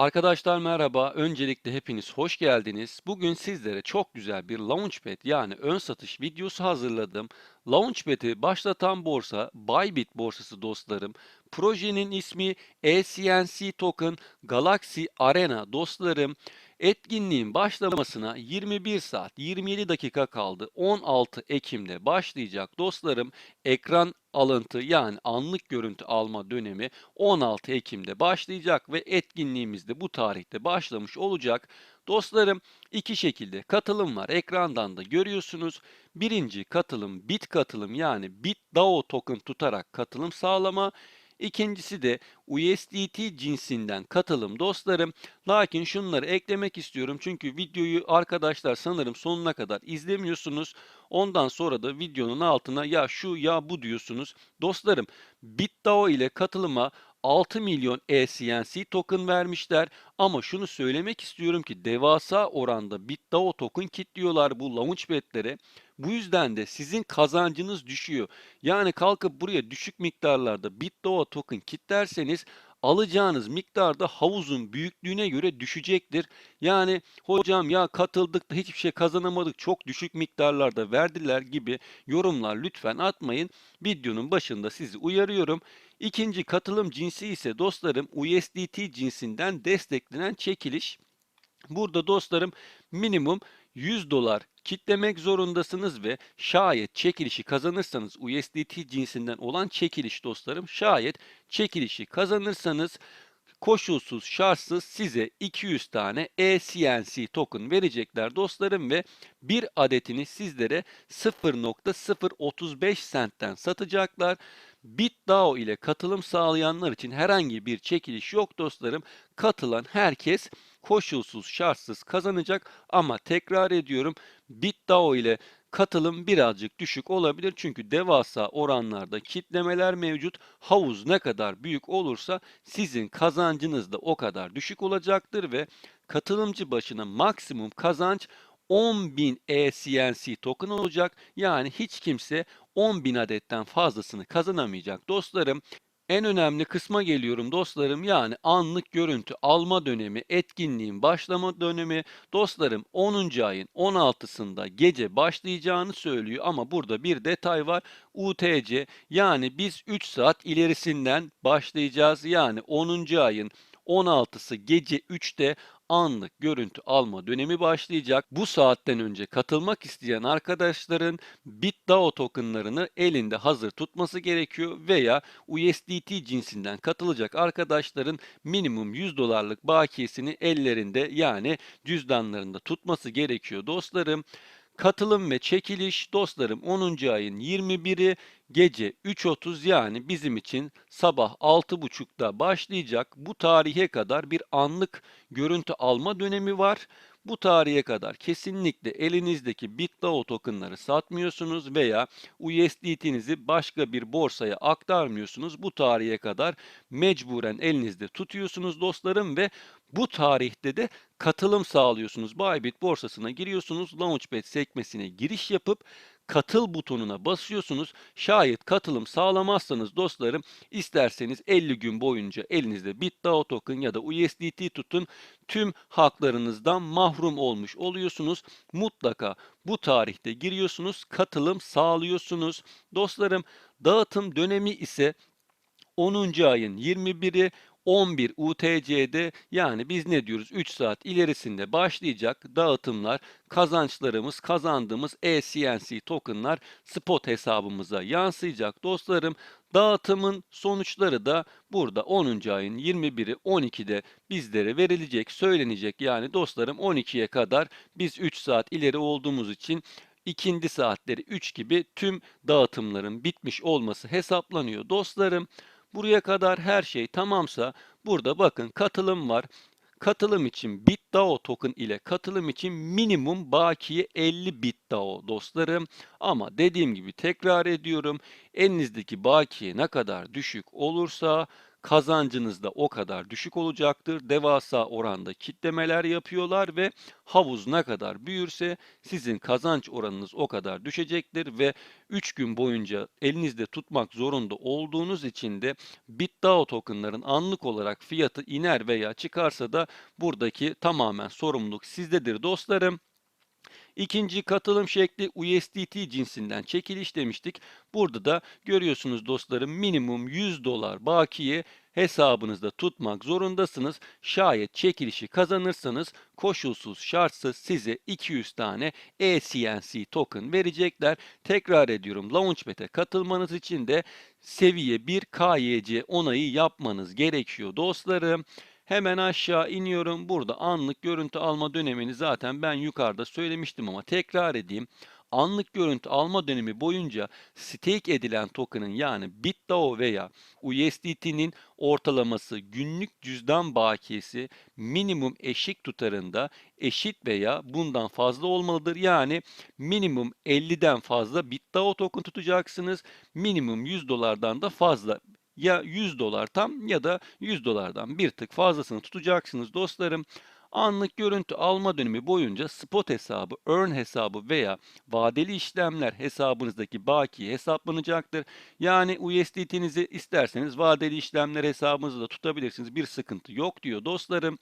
Arkadaşlar merhaba. Öncelikle hepiniz hoş geldiniz. Bugün sizlere çok güzel bir Launchpad yani ön satış videosu hazırladım. Launchpad'i başlatan borsa Bybit borsası dostlarım. Projenin ismi ECNC Token Galaxy Arena dostlarım. Etkinliğin başlamasına 21 saat 27 dakika kaldı. 16 Ekim'de başlayacak dostlarım. Ekran alıntı yani anlık görüntü alma dönemi 16 Ekim'de başlayacak ve etkinliğimiz de bu tarihte başlamış olacak. Dostlarım iki şekilde katılım var. Ekrandan da görüyorsunuz. Birinci katılım bit katılım yani bit DAO token tutarak katılım sağlama. İkincisi de USDT cinsinden katılım dostlarım. Lakin şunları eklemek istiyorum çünkü videoyu arkadaşlar sanırım sonuna kadar izlemiyorsunuz. Ondan sonra da videonun altına ya şu ya bu diyorsunuz. Dostlarım BitDAO ile katılıma 6 milyon ECNC token vermişler ama şunu söylemek istiyorum ki devasa oranda BitDAO token kitliyorlar bu launchpad'lere. Bu yüzden de sizin kazancınız düşüyor. Yani kalkıp buraya düşük miktarlarda BitDAO token kitlerseniz alacağınız miktar da havuzun büyüklüğüne göre düşecektir. Yani hocam ya katıldık da hiçbir şey kazanamadık çok düşük miktarlarda verdiler gibi yorumlar lütfen atmayın. Videonun başında sizi uyarıyorum. İkinci katılım cinsi ise dostlarım USDT cinsinden desteklenen çekiliş. Burada dostlarım minimum 100 dolar kitlemek zorundasınız ve şayet çekilişi kazanırsanız USDT cinsinden olan çekiliş dostlarım şayet çekilişi kazanırsanız koşulsuz şartsız size 200 tane ECNC token verecekler dostlarım ve bir adetini sizlere 0.035 centten satacaklar. BitDAO ile katılım sağlayanlar için herhangi bir çekiliş yok dostlarım. Katılan herkes koşulsuz şartsız kazanacak ama tekrar ediyorum BitDAO ile katılım birazcık düşük olabilir çünkü devasa oranlarda kitlemeler mevcut. Havuz ne kadar büyük olursa sizin kazancınız da o kadar düşük olacaktır ve katılımcı başına maksimum kazanç 10.000 ECNC token olacak. Yani hiç kimse 10.000 adetten fazlasını kazanamayacak dostlarım. En önemli kısma geliyorum dostlarım yani anlık görüntü alma dönemi, etkinliğin başlama dönemi. Dostlarım 10. ayın 16'sında gece başlayacağını söylüyor ama burada bir detay var. UTC yani biz 3 saat ilerisinden başlayacağız. Yani 10. ayın 16'sı gece 3'te anlık görüntü alma dönemi başlayacak. Bu saatten önce katılmak isteyen arkadaşların BitDAO tokenlarını elinde hazır tutması gerekiyor veya USDT cinsinden katılacak arkadaşların minimum 100 dolarlık bakiyesini ellerinde yani cüzdanlarında tutması gerekiyor dostlarım. Katılım ve çekiliş dostlarım 10. ayın 21'i gece 3.30 yani bizim için sabah 6.30'da başlayacak. Bu tarihe kadar bir anlık görüntü alma dönemi var. Bu tarihe kadar kesinlikle elinizdeki BitDAO tokenları satmıyorsunuz veya USDT'nizi başka bir borsaya aktarmıyorsunuz. Bu tarihe kadar mecburen elinizde tutuyorsunuz dostlarım ve bu tarihte de katılım sağlıyorsunuz. Bybit borsasına giriyorsunuz. Launchpad sekmesine giriş yapıp katıl butonuna basıyorsunuz. Şayet katılım sağlamazsanız dostlarım isterseniz 50 gün boyunca elinizde BitDAO token ya da USDT tutun tüm haklarınızdan mahrum olmuş oluyorsunuz. Mutlaka bu tarihte giriyorsunuz, katılım sağlıyorsunuz. Dostlarım dağıtım dönemi ise 10. ayın 21'i 11 UTC'de yani biz ne diyoruz 3 saat ilerisinde başlayacak dağıtımlar kazançlarımız kazandığımız ECNC tokenlar spot hesabımıza yansıyacak dostlarım. Dağıtımın sonuçları da burada 10. ayın 21'i 12'de bizlere verilecek söylenecek yani dostlarım 12'ye kadar biz 3 saat ileri olduğumuz için ikindi saatleri 3 gibi tüm dağıtımların bitmiş olması hesaplanıyor dostlarım. Buraya kadar her şey tamamsa burada bakın katılım var. Katılım için BitDAO token ile katılım için minimum bakiye 50 BitDAO dostlarım. Ama dediğim gibi tekrar ediyorum. Elinizdeki bakiye ne kadar düşük olursa kazancınız da o kadar düşük olacaktır. Devasa oranda kitlemeler yapıyorlar ve havuz ne kadar büyürse sizin kazanç oranınız o kadar düşecektir ve 3 gün boyunca elinizde tutmak zorunda olduğunuz için de BitDAO tokenların anlık olarak fiyatı iner veya çıkarsa da buradaki tamamen sorumluluk sizdedir dostlarım. İkinci katılım şekli USDT cinsinden çekiliş demiştik. Burada da görüyorsunuz dostlarım minimum 100 dolar bakiye hesabınızda tutmak zorundasınız. Şayet çekilişi kazanırsanız koşulsuz şartsız size 200 tane ECNC token verecekler. Tekrar ediyorum Launchpad'e katılmanız için de seviye 1 KYC onayı yapmanız gerekiyor dostlarım. Hemen aşağı iniyorum. Burada anlık görüntü alma dönemini zaten ben yukarıda söylemiştim ama tekrar edeyim. Anlık görüntü alma dönemi boyunca stake edilen token'ın yani BitDAO veya USDT'nin ortalaması günlük cüzdan bakiyesi minimum eşik tutarında eşit veya bundan fazla olmalıdır. Yani minimum 50'den fazla BitDAO token tutacaksınız. Minimum 100 dolardan da fazla ya 100 dolar tam ya da 100 dolardan bir tık fazlasını tutacaksınız dostlarım. Anlık görüntü alma dönemi boyunca spot hesabı, earn hesabı veya vadeli işlemler hesabınızdaki baki hesaplanacaktır. Yani USDT'nizi isterseniz vadeli işlemler hesabınızda tutabilirsiniz. Bir sıkıntı yok diyor dostlarım.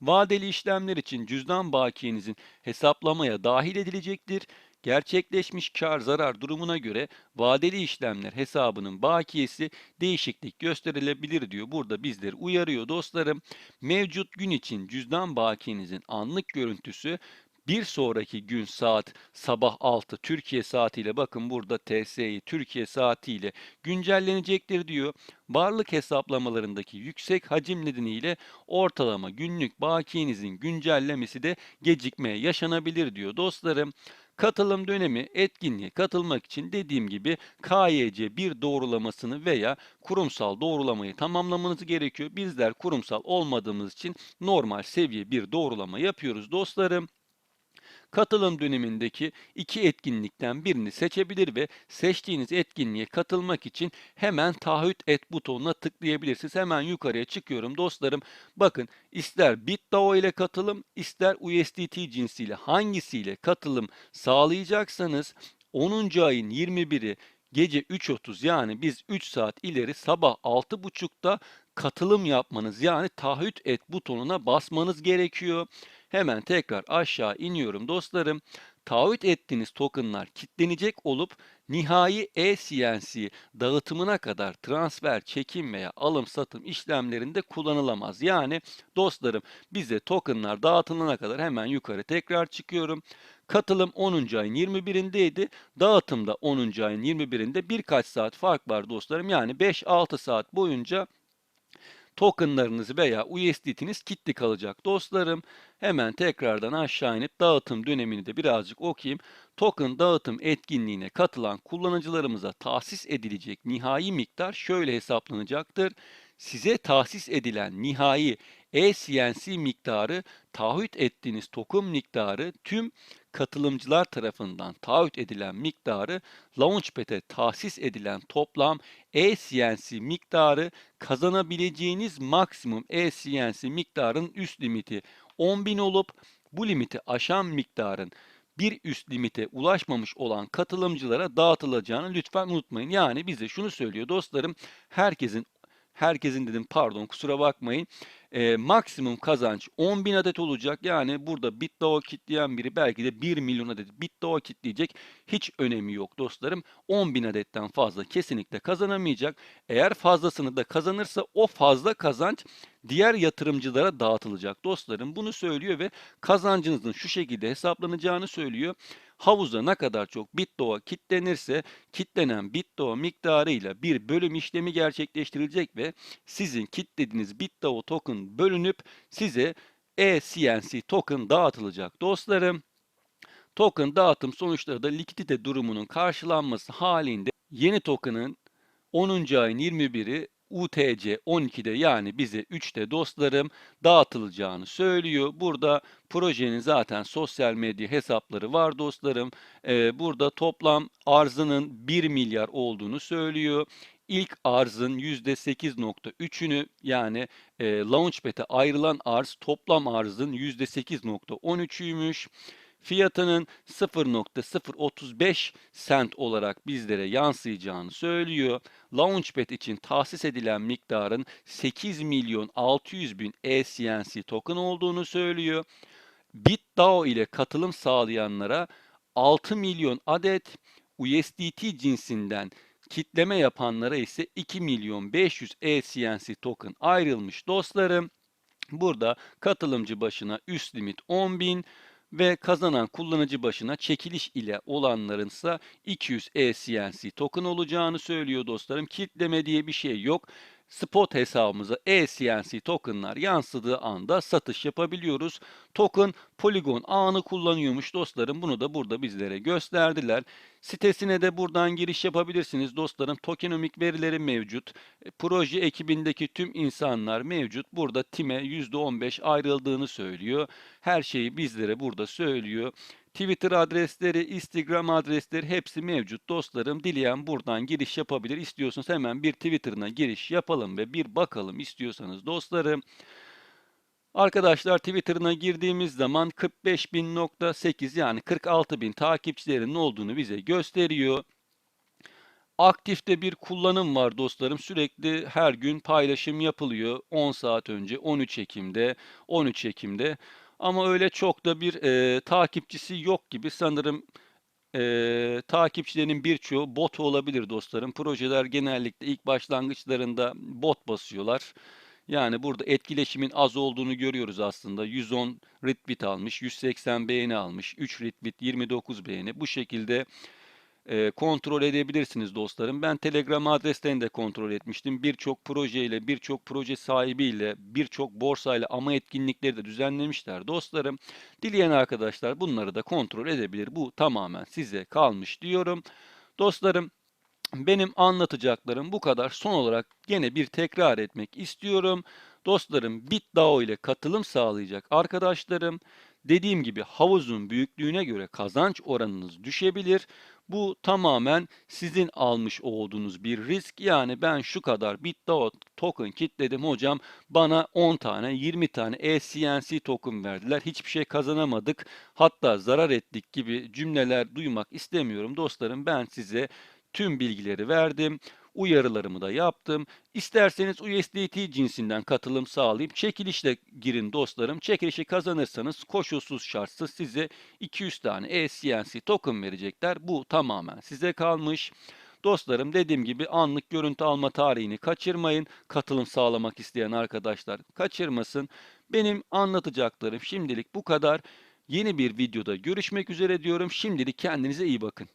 Vadeli işlemler için cüzdan bakiyenizin hesaplamaya dahil edilecektir. Gerçekleşmiş kar zarar durumuna göre vadeli işlemler hesabının bakiyesi değişiklik gösterilebilir diyor. Burada bizleri uyarıyor dostlarım. Mevcut gün için cüzdan bakiyenizin anlık görüntüsü bir sonraki gün saat sabah 6 Türkiye saatiyle bakın burada TSI Türkiye saatiyle güncellenecektir diyor. Varlık hesaplamalarındaki yüksek hacim nedeniyle ortalama günlük bakiyenizin güncellemesi de gecikmeye yaşanabilir diyor dostlarım. Katılım dönemi etkinliğe katılmak için dediğim gibi KYC bir doğrulamasını veya kurumsal doğrulamayı tamamlamanız gerekiyor. Bizler kurumsal olmadığımız için normal seviye bir doğrulama yapıyoruz dostlarım katılım dönemindeki iki etkinlikten birini seçebilir ve seçtiğiniz etkinliğe katılmak için hemen taahhüt et butonuna tıklayabilirsiniz. Hemen yukarıya çıkıyorum dostlarım. Bakın ister BitDAO ile katılım, ister USDT cinsiyle hangisiyle katılım sağlayacaksanız 10. ayın 21'i gece 3.30 yani biz 3 saat ileri sabah 6.30'da katılım yapmanız yani taahhüt et butonuna basmanız gerekiyor. Hemen tekrar aşağı iniyorum dostlarım. Taahhüt ettiğiniz tokenlar kitlenecek olup nihai e-CNC dağıtımına kadar transfer, çekim veya alım satım işlemlerinde kullanılamaz. Yani dostlarım bize tokenlar dağıtılana kadar hemen yukarı tekrar çıkıyorum. Katılım 10. ayın 21'indeydi. Dağıtım da 10. ayın 21'inde birkaç saat fark var dostlarım. Yani 5-6 saat boyunca tokenlarınız veya USDT'niz kilitli kalacak. Dostlarım hemen tekrardan aşağı inip dağıtım dönemini de birazcık okuyayım. Token dağıtım etkinliğine katılan kullanıcılarımıza tahsis edilecek nihai miktar şöyle hesaplanacaktır. Size tahsis edilen nihai ECNC miktarı taahhüt ettiğiniz token miktarı tüm katılımcılar tarafından taahhüt edilen miktarı Launchpad'e tahsis edilen toplam ECNC miktarı kazanabileceğiniz maksimum ECNC miktarın üst limiti 10.000 olup bu limiti aşan miktarın bir üst limite ulaşmamış olan katılımcılara dağıtılacağını lütfen unutmayın. Yani bize şunu söylüyor dostlarım herkesin herkesin dedim pardon kusura bakmayın e, maksimum kazanç 10.000 adet olacak. Yani burada BitDAO kitleyen biri belki de 1 milyon adet BitDAO kitleyecek. Hiç önemi yok dostlarım. 10.000 adetten fazla kesinlikle kazanamayacak. Eğer fazlasını da kazanırsa o fazla kazanç diğer yatırımcılara dağıtılacak dostlarım. Bunu söylüyor ve kazancınızın şu şekilde hesaplanacağını söylüyor. Havuza ne kadar çok BitDAO kitlenirse kitlenen BitDAO miktarıyla bir bölüm işlemi gerçekleştirilecek ve sizin kitlediğiniz BitDAO token bölünüp size ECNC token dağıtılacak dostlarım. Token dağıtım sonuçları da likidite durumunun karşılanması halinde yeni token'ın 10. ayın 21'i UTC 12'de yani bize 3'te dostlarım dağıtılacağını söylüyor. Burada projenin zaten sosyal medya hesapları var dostlarım. Ee, burada toplam arzının 1 milyar olduğunu söylüyor. ilk arzın %8.3'ünü yani e, Launchpad'e ayrılan arz toplam arzın %8.13'üymüş. Fiyatının 0.035 sent olarak bizlere yansıyacağını söylüyor. Launchpad için tahsis edilen miktarın 8 milyon 600 bin ECNC token olduğunu söylüyor. BitDAO ile katılım sağlayanlara 6 milyon adet USDT cinsinden kitleme yapanlara ise 2 milyon 500 ECNC token ayrılmış dostlarım. Burada katılımcı başına üst limit 10 bin ve kazanan kullanıcı başına çekiliş ile olanların ise 200 ECNC token olacağını söylüyor dostlarım. Kitleme diye bir şey yok. Spot hesabımıza ECNC tokenlar yansıdığı anda satış yapabiliyoruz. Token Polygon ağını kullanıyormuş dostlarım. Bunu da burada bizlere gösterdiler. Sitesine de buradan giriş yapabilirsiniz dostlarım. Tokenomik verileri mevcut. E, Proje ekibindeki tüm insanlar mevcut. Burada time %15 ayrıldığını söylüyor. Her şeyi bizlere burada söylüyor. Twitter adresleri, Instagram adresleri hepsi mevcut dostlarım. Dileyen buradan giriş yapabilir. İstiyorsanız hemen bir Twitter'ına giriş yapalım ve bir bakalım istiyorsanız dostlarım. Arkadaşlar Twitter'ına girdiğimiz zaman 45.000.8 yani 46.000 takipçilerinin olduğunu bize gösteriyor. Aktifte bir kullanım var dostlarım. Sürekli her gün paylaşım yapılıyor. 10 saat önce 13 Ekim'de, 13 Ekim'de. Ama öyle çok da bir e, takipçisi yok gibi sanırım e, takipçilerin birçoğu bot olabilir dostlarım. Projeler genellikle ilk başlangıçlarında bot basıyorlar. Yani burada etkileşimin az olduğunu görüyoruz aslında. 110 retweet almış, 180 beğeni almış, 3 retweet, 29 beğeni. Bu şekilde e, kontrol edebilirsiniz dostlarım. Ben Telegram adreslerini de kontrol etmiştim. Birçok projeyle, birçok proje sahibiyle, birçok borsayla ama etkinlikleri de düzenlemişler dostlarım. Dileyen arkadaşlar bunları da kontrol edebilir. Bu tamamen size kalmış diyorum. Dostlarım benim anlatacaklarım bu kadar. Son olarak gene bir tekrar etmek istiyorum. Dostlarım BitDAO ile katılım sağlayacak arkadaşlarım dediğim gibi havuzun büyüklüğüne göre kazanç oranınız düşebilir. Bu tamamen sizin almış olduğunuz bir risk. Yani ben şu kadar BitDAO token kitledim hocam bana 10 tane 20 tane ECNC token verdiler. Hiçbir şey kazanamadık. Hatta zarar ettik gibi cümleler duymak istemiyorum dostlarım. Ben size tüm bilgileri verdim. Uyarılarımı da yaptım. İsterseniz USDT cinsinden katılım sağlayıp çekilişle girin dostlarım. Çekilişi kazanırsanız koşulsuz şartsız size 200 tane ECNC token verecekler. Bu tamamen size kalmış. Dostlarım dediğim gibi anlık görüntü alma tarihini kaçırmayın. Katılım sağlamak isteyen arkadaşlar kaçırmasın. Benim anlatacaklarım şimdilik bu kadar. Yeni bir videoda görüşmek üzere diyorum. Şimdilik kendinize iyi bakın.